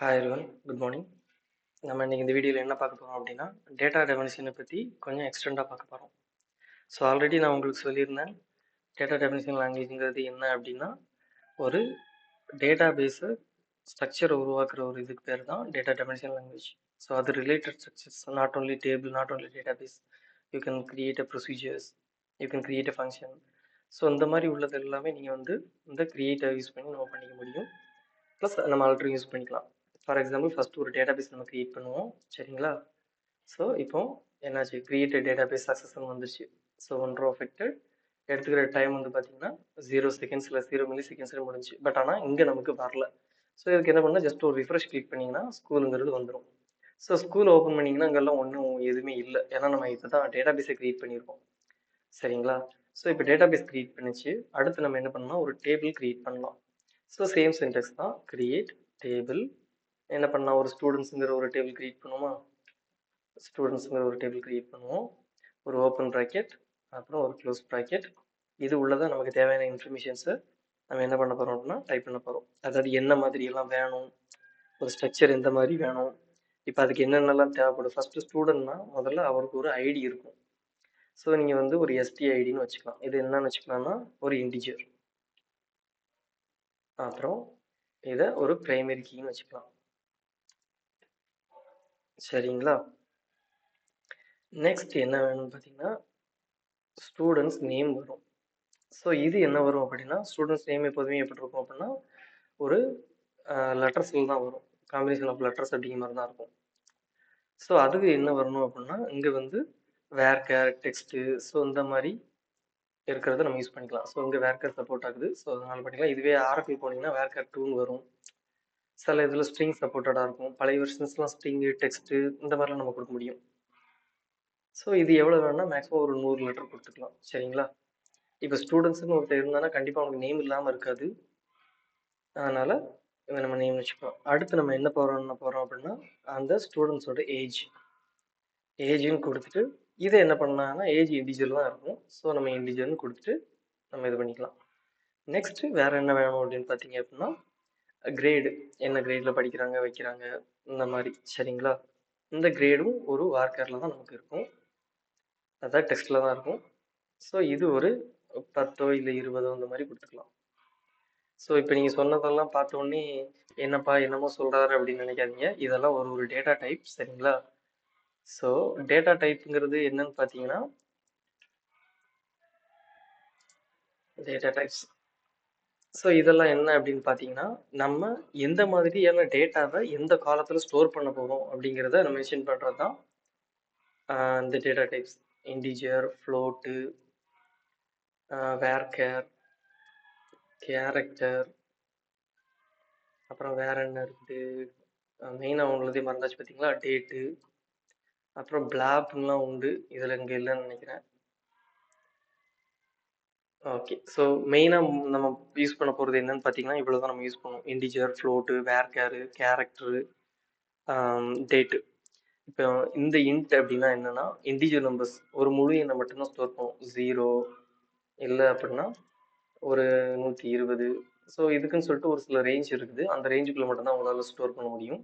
Hi everyone good morning நம்ம இன்றைக்கி இந்த வீடியோவில் என்ன பார்க்க போகிறோம் அப்படின்னா டேட்டா டெஃபினிஷனை பற்றி கொஞ்சம் எக்ஸ்டெண்டாக பார்க்க போகிறோம் ஸோ ஆல்ரெடி நான் உங்களுக்கு சொல்லியிருந்தேன் டேட்டா டெஃபினிஷன் லாங்குவேஜ்ங்கிறது என்ன அப்படின்னா ஒரு டேட்டா பேஸு ஸ்ட்ரக்சர் உருவாக்குற ஒரு இதுக்கு பேர் தான் டேட்டா டெஃபினிஷன் லாங்குவேஜ் ஸோ அது related structures not only table not only database you can create a procedures you can create a function so இந்த மாதிரி உள்ளது எல்லாமே நீங்கள் வந்து இந்த கிரியேட்டை யூஸ் பண்ணி நம்ம பண்ணிக்க முடியும். ப்ளஸ் நம்ம ஆல்ரெடி யூஸ் பண்ணிக்கலாம். ஃபார் எக்ஸாம்பிள் ஃபஸ்ட்டு ஒரு டேட்டா பேஸ் நம்ம க்ரியேட் பண்ணுவோம். சரிங்களா? ஸோ இப்போ என்னாச்சு? கிரியேட்டட் டேட்டா பேஸ் சக்ஸஸ்ன்னு வந்துச்சு. ஸோ ஒன் ரோ அஃபெக்டட் எடுத்துக்கிற டைம் வந்து பார்த்தீங்கன்னா ஜீரோ செகண்ட்ஸில் ஜீரோ மில்லி செகண்ட்ஸில் முடிஞ்சு. பட் ஆனால் இங்கே நமக்கு வரல. ஸோ இதுக்கு என்ன பண்ணால் ஜஸ்ட் ஒரு ரிஃப்ரெஷ் கிளிக் பண்ணிங்கன்னா ஸ்கூலுங்கிறது வந்துடும் ஸோ ஸ்கூல் ஓப்பன் பண்ணிங்கன்னா அங்கெல்லாம் ஒன்றும் எதுவுமே இல்லை. ஏன்னா நம்ம இப்போ தான் டேட்டா பேஸை க்ரியேட் பண்ணியிருக்கோம் சரிங்களா? ஸோ இப்போ டேட்டா பேஸ் க்ரியேட் பண்ணிச்சு. அடுத்து நம்ம என்ன பண்ணோம்னா ஒரு டேபிள் க்ரியேட் பண்ணலாம். ஸோ சேம் சென்டெக்ஸ் தான். கிரியேட் டேபிள் என்ன பண்ணலாம்? ஒரு ஸ்டூடெண்ட்ஸுங்கிற ஒரு டேபிள் க்ரியேட் பண்ணுவோமா ஸ்டூடெண்ட்ஸுங்கிற ஒரு டேபிள் க்ரியேட் பண்ணுவோம். ஒரு ஓப்பன் ப்ராக்கெட் அப்புறம் ஒரு க்ளோஸ் ப்ராக்கெட் இது உள்ளதான் நமக்கு தேவையான இன்ஃபர்மேஷன்ஸை நம்ம என்ன பண்ண போகிறோம் அப்படின்னா டைப் பண்ண போகிறோம் அதாவது என்ன மாதிரியெல்லாம் வேணும்? ஒரு ஸ்ட்ரக்சர் எந்த மாதிரி வேணும்? இப்போ அதுக்கு என்னென்னலாம் தேவைப்படும்? ஃபஸ்ட்டு ஸ்டூடெண்ட்னா முதல்ல அவருக்கு ஒரு ஐடி இருக்கும். ஸோ நீங்கள் வந்து ஒரு எஸ்டி ஐடின்னு வச்சுக்கலாம். இது என்னன்னு வச்சுக்கலாம்னா ஒரு இன்டிஜியர் அப்புறம் இதை ஒரு பிரைமரி கீன்னு வச்சுக்கலாம். சரிங்களா? நெக்ஸ்ட் என்ன வேணும்னு பார்த்தீங்கன்னா ஸ்டூடெண்ட்ஸ் நேம் வரும். ஸோ இது என்ன வரும் அப்படின்னா ஸ்டூடெண்ட்ஸ் நேம் எப்போதுமே எப்படி இருக்கும் அப்படின்னா ஒரு லெட்டர்ஸில் தான் வரும். காம்பினேஷன் ஆஃப் லெட்டர்ஸ் அப்படிங்கிற மாதிரி தான் இருக்கும். ஸோ அதுக்கு என்ன வரணும் அப்படின்னா இங்கே வந்து வேர் கேர் டெக்ஸ்ட்டு ஸோ இந்த மாதிரி இருக்கிறத நம்ம யூஸ் பண்ணிக்கலாம். ஸோ இங்கே வேர்கர் சப்போர்ட் ஆகுது. ஸோ அதனால் பண்ணிக்கலாம் இதுவே ஆரக்கிள் போனீங்கன்னா வேர்கர் டூன்னு வரும். சில இதில் ஸ்ட்ரிங் சப்போர்ட்டடாக இருக்கும். பழைய வெர்ஷன்ஸ்லாம் ஸ்ட்ரிங்கு டெக்ஸ்ட்டு இந்த மாதிரிலாம் நம்ம கொடுக்க முடியும். ஸோ இது எவ்வளோ வேணும்னா மேக்ஸிமம் ஒரு நூறு லிட்டர் கொடுத்துக்கலாம். சரிங்களா? இப்போ ஸ்டூடெண்ட்ஸுன்னு ஒருத்தர் இருந்தானா கண்டிப்பாக அவனுக்கு நேம் இல்லாமல் இருக்காது. அதனால் இவன் நம்ம நேம் வச்சுக்கலாம். அடுத்து நம்ம என்ன போகிறோம்னு போகிறோம் அப்படின்னா அந்த ஸ்டூடெண்ட்ஸோட ஏஜ் ஏஜ்னு கொடுத்துட்டு இதை என்ன பண்ணாங்கன்னா ஏஜ் இண்டிஜுவல் தான் இருக்கும். ஸோ நம்ம இண்டிஜுவல்னு கொடுத்துட்டு நம்ம இது பண்ணிக்கலாம். நெக்ஸ்ட்டு வேறு என்ன வேணும் அப்படின்னு பார்த்தீங்க அப்படின்னா கிரேடு என்ன கிரேடில் படிக்கிறாங்க வைக்கிறாங்க இந்த மாதிரி. சரிங்களா? இந்த கிரேடும் ஒரு வார்க்கரில் தான் நமக்கு இருக்கும். அதான் டெக்ஸ்ட்டில் தான் இருக்கும். ஸோ இது ஒரு பத்தோ இல்லை இருபதோ இந்த மாதிரி கொடுத்துக்கலாம். ஸோ இப்போ நீங்கள் சொன்னதெல்லாம் பார்த்த உடனே என்னப்பா என்னமோ சொல்கிறாரு அப்படின்னு நினைக்காதீங்க. இதெல்லாம் ஒரு ஒரு டேட்டா டைப் சரிங்களா? ஸோ டேட்டா டைப்புங்கிறது என்னன்னு பார்த்தீங்கன்னா டேட்டா டைப்ஸ் ஸோ இதெல்லாம் என்ன அப்படின்னு பார்த்தீங்கன்னா நம்ம எந்த மாதிரியான டேட்டாவை எந்த காலத்தில் ஸ்டோர் பண்ண போகிறோம் அப்படிங்கிறத நம்ம மென்ஷன் பண்ணுறது தான் இந்த data types integer float varchar character அப்புறம் வேற என்ன இருக்குது? மெயினாக உங்களதே மறந்தாச்சு பார்த்தீங்களா டேட்டு அப்புறம் பிளாப்லாம் உண்டு. இதில் இங்கே இல்லைன்னு நினைக்கிறேன். ஓகே ஸோ மெயினாக நம்ம யூஸ் பண்ண போகிறது என்னன்னு பார்த்தீங்கன்னா இவ்வளோ தான் நம்ம யூஸ் பண்ணுவோம். Integer float varchar character date இப்போ இந்த இன்ட் அப்படின்னா என்னென்னா இண்டிஜுவல் நம்பர்ஸ் ஒரு முழு எண்ணை மட்டும்தான் ஸ்டோர் பண்ணுவோம். ஜீரோ இல்லை அப்படின்னா ஒரு நூற்றி இருபது. ஸோ இதுக்குன்னு சொல்லிட்டு ஒரு சில ரேஞ்ச் இருக்குது. அந்த ரேஞ்சுக்குள்ளே மட்டும்தான் உங்களால் ஸ்டோர் பண்ண முடியும்.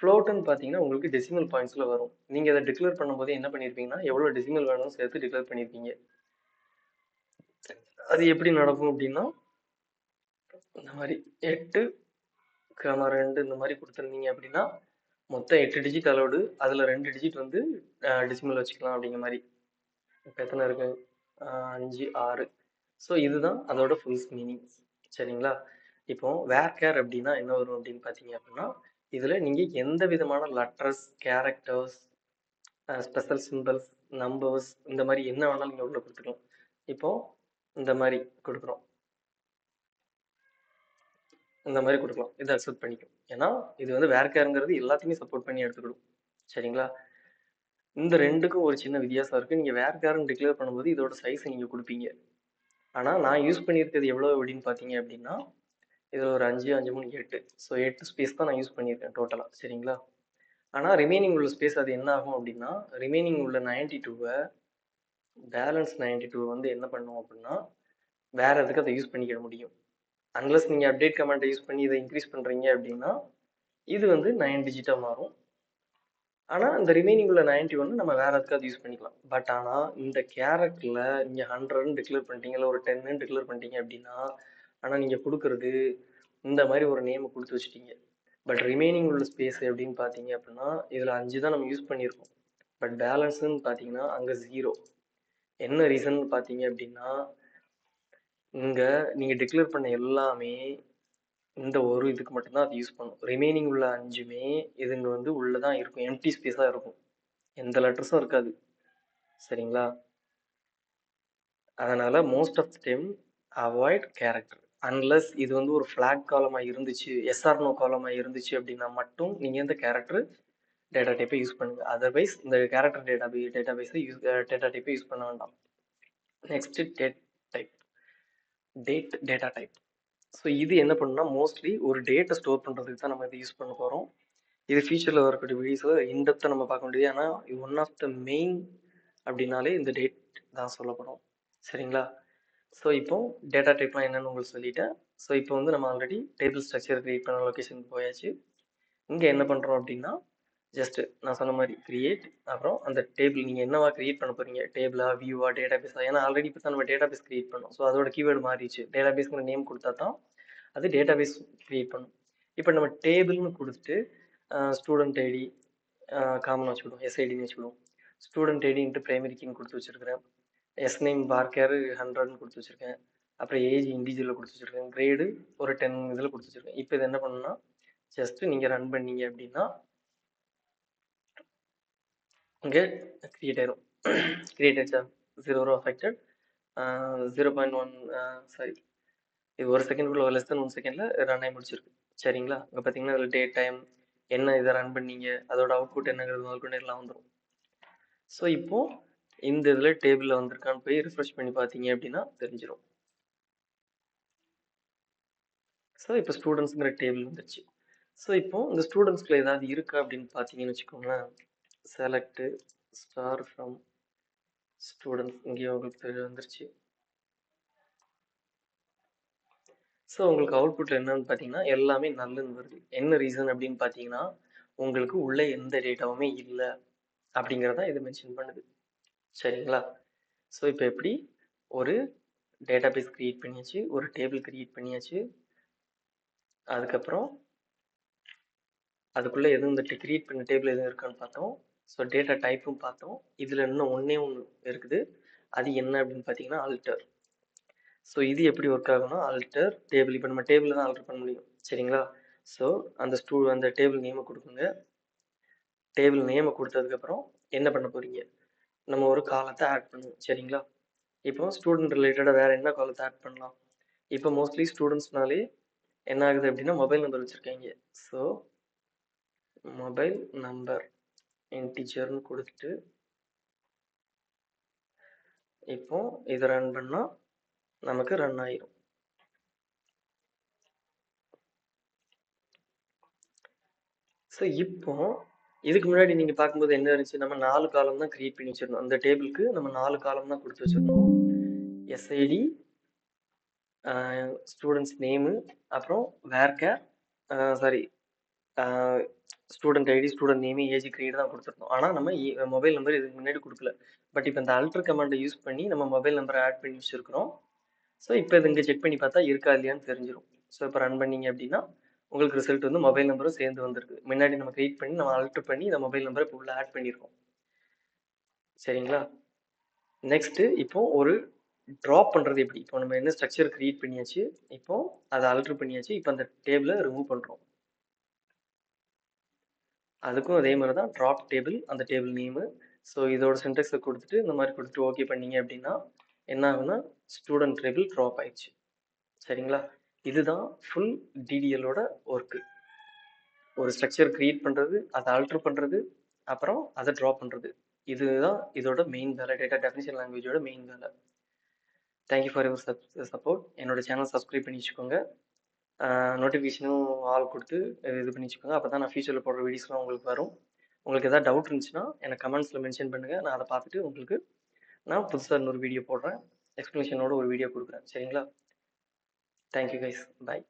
ஃப்ளோட்டுன்னு பார்த்தீங்கன்னா உங்களுக்கு டெசிமல் பாயிண்ட்ஸில் வரும். நீங்கள் அதை டிக்ளேர் பண்ணும்போது என்ன பண்ணியிருப்பீங்கன்னா எவ்வளோ டெசிமல் வேணும்னு சேர்த்து டிக்ளேர் பண்ணியிருப்பீங்க அது எப்படி நடக்கும் அப்படின்னா இந்த மாதிரி எட்டு கிராமம் ரெண்டு இந்த மாதிரி கொடுத்துருந்தீங்க அப்படின்னா மொத்தம் எட்டு டிஜிட் அலோடு அதில் ரெண்டு டிஜிட் வந்து டிசிமல் வச்சுக்கலாம் அப்படிங்கிற மாதிரி. இப்போ எத்தனை இருக்கு? அஞ்சு ஆறு. ஸோ இதுதான் அதோட ஃபுல்ஸ் மீனிங் சரிங்களா? இப்போ வேர் கேர் அப்படின்னா என்ன வரும் அப்படின்னு பார்த்தீங்க அப்படின்னா இதில் நீங்கள் எந்த விதமான letters characters special symbols numbers இந்த மாதிரி என்ன வேணாலும் நீங்கள் உள்ள கொடுத்துக்கலாம். இப்போது இந்த மாதிரி கொடுக்குறோம் இந்த மாதிரி கொடுக்கலாம். இதை அக்செப்ட் பண்ணிக்கும் ஏன்னா இது வந்து வேர்கேருங்கிறது எல்லாத்தையுமே சப்போர்ட் பண்ணி எடுத்துக்கிடும். சரிங்களா? இந்த ரெண்டுக்கும் ஒரு சின்ன வித்தியாசம் இருக்குது நீங்கள் வேர்கேர்னு டிக்ளேர் பண்ணும்போது இதோட சைஸ் நீங்கள் கொடுப்பீங்க. ஆனால் நான் யூஸ் பண்ணியிருக்கிறது எவ்வளோ அப்படின்னு பார்த்தீங்க அப்படின்னா இதில் ஒரு அஞ்சு அஞ்சு மூணு எட்டு. ஸோ எட்டு ஸ்பேஸ் தான் நான் யூஸ் பண்ணியிருக்கேன் டோட்டலாக சரிங்களா? ஆனால் ரிமைனிங் உள்ள ஸ்பேஸ் அது என்ன ஆகும் அப்படின்னா ரிமைனிங் உள்ள நைன்டி டூவை பேலன்ஸ் நைன்டி டூ வந்து என்ன பண்ணும் அப்படின்னா வேற எதுக்கு அதை யூஸ் பண்ணிக்க முடியும்? அன்லஸ் நீங்கள் அப்டேட் கமெண்ட்டை யூஸ் பண்ணி இதை இன்க்ரீஸ் பண்ணுறீங்க அப்படின்னா இது வந்து நைன் டிஜிட்டாக மாறும். ஆனால் இந்த ரிமைனிங் உள்ள நைன்டி ஒன்று நம்ம வேற எதுக்காவது யூஸ் பண்ணிக்கலாம்? பட் ஆனால் இந்த கேரக்டரில் நீங்கள் ஹண்ட்ரட்னு டிக்ளேர் பண்ணிட்டீங்க இல்லை ஒரு டென்னு டிக்ளேர் பண்ணிட்டீங்க அப்படின்னா ஆனால் நீங்கள் கொடுக்குறது இந்த மாதிரி ஒரு நேமை கொடுத்து வச்சுட்டீங்க. பட் ரிமைனிங் உள்ள ஸ்பேஸ் எப்படின்னு பார்த்தீங்க அப்படின்னா இதில் அஞ்சு தான் நம்ம யூஸ் பண்ணியிருக்கோம். பட் பேலன்ஸுன்னு பார்த்தீங்கன்னா அங்கே ஜீரோ என்ன ரீசன் பார்த்தீங்க அப்படின்னா இங்கே நீங்கள் டிக்ளேர் பண்ண எல்லாமே இந்த ஒரு இதுக்கு மட்டும்தான் அது யூஸ் பண்ணும் ரிமைனிங் உள்ள அஞ்சுமே இதுங்க வந்து உள்ளே தான் இருக்கும் எம்டி ஸ்பேஸாக இருக்கும். எந்த லெட்டர்ஸும் இருக்காது. சரிங்களா? அதனால் most of the time avoid character unless இது வந்து ஒரு ஃப்ளாக் காலமாக இருந்துச்சு எஸ்ஆர்னோ காலமாக இருந்துச்சு அப்படின்னா மட்டும் நீங்கள் இந்த கேரக்டர் டேட்டா டைப்பை யூஸ் பண்ணுங்கள் அதர்வைஸ் இந்த character data database use data டைப்பை use பண்ண வேண்டாம். Next date type date data type so இது என்ன பண்ணுன்னா மோஸ்ட்லி ஒரு டேட்டை ஸ்டோர் பண்ணுறதுக்கு தான் நம்ம இதை யூஸ் பண்ண போகிறோம் இது ஃபியூச்சரில் வரக்கூடிய வீடியோஸில் இன்டெப்த்தாக நம்ம பார்க்க முடியாது ஏன்னா ஒன் ஆஃப் த மெயின் அப்படின்னாலே இந்த டேட் தான் சொல்லப்படும். சரிங்களா? ஸோ இப்போ டேட்டா டைப்லாம் என்னன்னு உங்களுக்கு சொல்லிட்டேன். ஸோ இப்போ வந்து நம்ம ஆல்ரெடி டேபிள் ஸ்ட்ரக்சர் க்ரியேட் பண்ண லொக்கேஷன் போயாச்சு. இங்கே என்ன பண்ணுறோம் அப்படின்னா ஜஸ்ட் நான் சொன்ன மாதிரி கிரியேட் அப்புறம் அந்த டேபிள் நீங்கள் என்னவா கிரியேட் பண்ண போறீங்க? டேபிளா வியூவா டேட்டா பேஸா ஏன்னா ஆல்ரெடி இப்போ தான் நம்ம டேட்டா பேஸ் கிரியேட் பண்ணோம். ஸோ அதோட கீவேர்டு மாறிடுச்சு. டேட்டா பேஸ்ங்கிற நேம் கொடுத்தா தான் அது டேட்டா பேஸ் கிரியேட் பண்ணும். இப்போ நம்ம டேபிள்னு கொடுத்துட்டு ஸ்டூடெண்ட் ஐடி காமனாக வச்சுக்கிடுவோம். எஸ்ஐடின்னு வச்சுக்கிடுவோம். ஸ்டூடெண்ட் ஐடின்ட்டு பிரைமரி கீன்னு கொடுத்து வச்சுருக்கிறேன். எஸ் நேம் பார்க்கர் ஹண்ட்ரட்னு கொடுத்து வச்சுருக்கேன். அப்புறம் ஏஜ் இண்டிவிஜுவலில் கொடுத்து வச்சுருக்கேன். கிரேடு ஒரு டென் இதில் கொடுத்து வச்சுருக்கேன். இப்போ இது என்ன பண்ணுன்னா ஜஸ்ட்டு நீங்கள் ரன் பண்ணீங்க அப்படின்னா இங்கே கிரியேட் ஆயிரும். கிரியேட் ஆயிடுச்சா? Zero row affected zero point one sorry இது ஒரு செகண்டுக்குள்ள லெஸ் தென் ஒன் செகண்டில் ரன் ஆகி முடிச்சிருக்கு. சரிங்களா? இங்கே பார்த்தீங்கன்னா அதில் டேட் டைம் என்ன இதை ரன் பண்ணீங்க அதோட அவுட்புட் என்னங்கிறது முதல்கொண்டு எல்லாம் வந்துடும் ஸோ இப்போது இந்த இதில் டேபிளில் வந்திருக்கான்னு போய் ரிஃப்ரெஷ் பண்ணி பார்த்தீங்க அப்படின்னா தெரிஞ்சிடும் ஸோ இப்போ ஸ்டூடெண்ட்ஸுங்கிற டேபிள் வந்துருச்சு. ஸோ இப்போ இந்த ஸ்டூடெண்ட்ஸ்க்குள்ள ஏதாவது இருக்கா அப்படின்னு பார்த்தீங்கன்னு வச்சுக்கோங்களேன். செலக்ட் ஸ்டார் ஃப்ரம் ஸ்டூடெண்ட்ஸ் இங்கேயும் உங்களுக்கு தெரிய வந்துருச்சு. ஸோ உங்களுக்கு அவுட்புட்டில் என்னன்னு பார்த்தீங்கன்னா எல்லாமே நல்லுன்னு வருது. என்ன ரீசன் அப்படின்னு பார்த்தீங்கன்னா உங்களுக்கு உள்ள எந்த டேட்டாவுமே இல்லை அப்படிங்கிறதா இது மென்ஷன் பண்ணுது. சரிங்களா? ஸோ இப்போ எப்படி? ஒரு டேட்டா பேஸ் க்ரியேட் பண்ணியாச்சு ஒரு டேபிள் க்ரியேட் பண்ணியாச்சு. அதுக்கப்புறம் அதுக்குள்ளே எதுவும் இந்த க்ரியேட் பண்ண டேபிள் எதுவும் இருக்கான்னு பார்த்தோம். ஸோ டேட்டா டைப்பும் பார்த்தோம். இதில் இன்னும் ஒன்றே ஒன்று இருக்குது. அது என்ன அப்படின்னு பார்த்தீங்கன்னா அல்டர் ஸோ இது எப்படி ஒர்க் ஆகும்னா அல்டர் டேபிள் இப்போ நம்ம டேபிளில் தான் ஆல்டர் பண்ண முடியும். சரிங்களா? ஸோ அந்த ஸ்டூ அந்த டேபிள் நேமை கொடுக்குங்க. டேபிள் நேமை கொடுத்ததுக்கப்புறம் என்ன பண்ண போகிறீங்க நம்ம ஒரு காலத்தை ஆட் பண்ணுவோம் சரிங்களா? இப்போ ஸ்டூடெண்ட் ரிலேட்டடாக வேறு என்ன காலத்தை ஆட் பண்ணலாம்? இப்போ மோஸ்ட்லி ஸ்டூடெண்ட்ஸ்னாலே என்ன ஆகுது அப்படின்னா மொபைல் நம்பர் வச்சுருக்கீங்க. ஸோ மொபைல் நம்பர் இன்டிஜர்னு கொடுத்துட்டு இப்போ இதை ரன் பண்ணால் நமக்கு ரன் ஆயிரும். ஸோ இப்போ இதுக்கு முன்னாடி நீங்கள் பார்க்கும்போது என்ன இருந்துச்சு? நம்ம நாலு காலம் தான் கிரியேட் பண்ணி வச்சிருந்தோம். அந்த டேபிளுக்கு நம்ம நாலு காலம் தான் கொடுத்து வச்சிருந்தோம். எஸ்ஐடி ஸ்டூடெண்ட்ஸ் நேமு அப்புறம் varchar sorry student ID student name age grade தான் கொடுத்துருந்தோம். ஆனால் நம்ம e, மொபைல் நம்பர் இதுக்கு முன்னாடி கொடுக்கல. பட் இப்போ இந்த அல்ட்ரு கமாண்டை யூஸ் பண்ணி நம்ம மொபைல் நம்பரை ஆட் பண்ணி வச்சுருக்கிறோம். ஸோ இப்போ இது இங்கே செக் பண்ணி பார்த்தா இருக்கா இல்லையான்னு தெரிஞ்சிடும் ஸோ இப்போ ரன் பண்ணீங்க அப்படின்னா உங்களுக்கு ரிசல்ட் வந்து மொபைல் நம்பரும் சேர்ந்து வந்திருக்கு. முன்னாடி நம்ம கிரியேட் பண்ணி நம்ம அல்ட்ரு பண்ணி இந்த மொபைல் நம்பரை இப்போ உள்ள ஆட் பண்ணியிருக்கோம் சரிங்களா? நெக்ஸ்ட்டு இப்போ ஒரு ட்ராப் பண்ணுறது எப்படி? இப்போ நம்ம என்ன ஸ்ட்ரக்சர் க்ரியேட் பண்ணியாச்சு? இப்போ அதை அல்ட்ரு பண்ணியாச்சு. இப்போ அந்த டேபிளை ரிமூவ் பண்ணுறோம் அதுக்கும் அதே மாதிரி தான் ட்ராப் டேபிள் அந்த டேபிள் நேமு ஸோ இதோட சென்டெக்ஸை கொடுத்துட்டு இந்த மாதிரி கொடுத்துட்டு ஓகே பண்ணீங்க அப்படின்னா என்ன ஆகுனா ஸ்டூடெண்ட் டேபிள் ட்ராப் ஆயிடுச்சு. சரிங்களா? இதுதான் ஃபுல் டிடிஎலோட ஒர்க்கு ஒரு ஸ்ட்ரக்சர் க்ரியேட் பண்ணுறது அதை ஆல்ட்ரு பண்ணுறது அப்புறம் அதை ட்ராப் பண்ணுறது இதுதான் இதோட மெயின் வேலை. டேட்டா டெஃபினிஷன் லாங்குவேஜோட மெயின் வேலை. Thank you for your sub support என்னோட சேனல் சப்ஸ்கிரைப் பண்ணி வச்சுக்கோங்க. நோட்டிஃபிகேஷனும் ஆல் கொடுத்து இது பண்ணி வச்சுக்கோங்க அப்போ தான் நான் ஃபியூச்சரில் போடுற வீடியோஸ்லாம் உங்களுக்கு வரும். உங்களுக்கு எதாவது டவுட் இருந்துச்சுன்னா எனக்கு கமெண்ட்ஸில் மென்ஷன் பண்ணுங்கள் நான் அதை பார்த்துட்டு உங்களுக்கு நான் புதுசாக இன்னொரு வீடியோ போடுறேன். எக்ஸ்ப்ளனேஷனோட ஒரு வீடியோ கொடுக்குறேன். சரிங்களா? Thank you guys bye